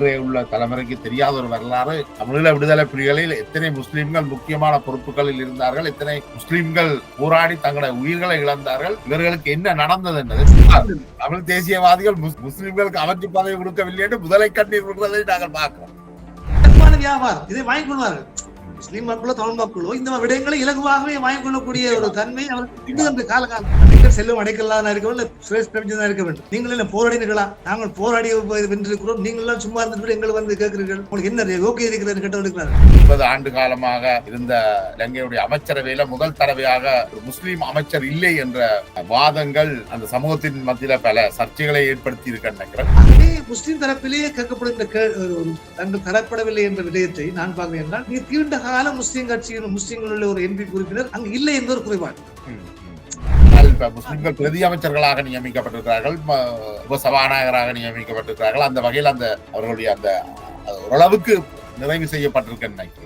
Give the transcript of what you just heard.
இன்றைய உள்ள தலைமுறைக்கு தெரியாத ஒரு வரலாறு. தமிழீழ விடுதலை புலிகளில் எத்தனை முஸ்லிம்கள் முக்கியமான பொறுப்புகளில் இருந்தார்கள் எத்தனை முஸ்லிம்கள் போராடி தங்களுடைய உயிர்களை இழந்தார்கள் இவர்களுக்கு என்ன நடந்தது என்பது. தமிழ் தேசியவாதிகள் முஸ்லிம்களுக்கு அமைச்சு பதவி கொடுக்கவில்லை என்று முதலை கண்ணீர் விடுறதை நாங்கள் பார்க்கிறோம். வியாபாரம் இதை வாங்கி கொள்வார்கள். முஸ்லீம் மக்களோ தமிழ் மக்களோ இந்த விடயங்களை இலகுவாகவே வாங்கிக் கொள்ளக்கூடிய ஒரு தன்மை அவருக்கு இன்னும் அந்த காலகாலம். செல்லும் அடைக்கல்லாம் இருக்க வேண்டும் சுரேஷ் பிரபஞ்சன் இருக்க வேண்டும். நீங்கள் என்ன போராடினீர்களா? நாங்கள் போராடி வென்றிருக்கிறோம் நீங்கள் எல்லாம் சும்மா இருந்துட்டு எங்களை வந்து கேட்கிறீர்கள். உங்களுக்கு என்ன யோகியம் இருக்கிறது கேட்டவர்களுக்கு முப்பது ஆண்டு காலமாக இருந்த இலங்கையுடைய அமைச்சரவையில முதல் தடவையாக ஒரு முஸ்லிம் அமைச்சர் இல்லை என்ற வாதங்கள் அந்த சமூகத்தின் மத்தியில பல சர்ச்சைகளை ஏற்படுத்தி இருக்க நினைக்கிறேன். ஆகவே முஸ்லிம் தரப்பிலேயே கேட்கப்படுகின்ற தங்கள் தரப்படவில்லை என்ற விடயத்தை நான் பார்க்கிறேன் என்றால் நீ தீண்ட கால முஸ்லீம் கட்சியின் முஸ்லீம்களில் ஒரு எம்பி உறுப்பினர் அங்கு இல்லை என்ற ஒரு குறைபாடு முஸ்லிம்கள் பிரதி அமைச்சர்களாக நியமிக்கப்பட்டிருக்கிறார்கள் உப சபாநாயகராக நியமிக்கப்பட்டிருக்கிறார்கள். அந்த வகையில் அந்த அவர்களுடைய அந்த ஓரளவுக்கு நிறைவு செய்யப்பட்டிருக்க நினைக்கிறேன்.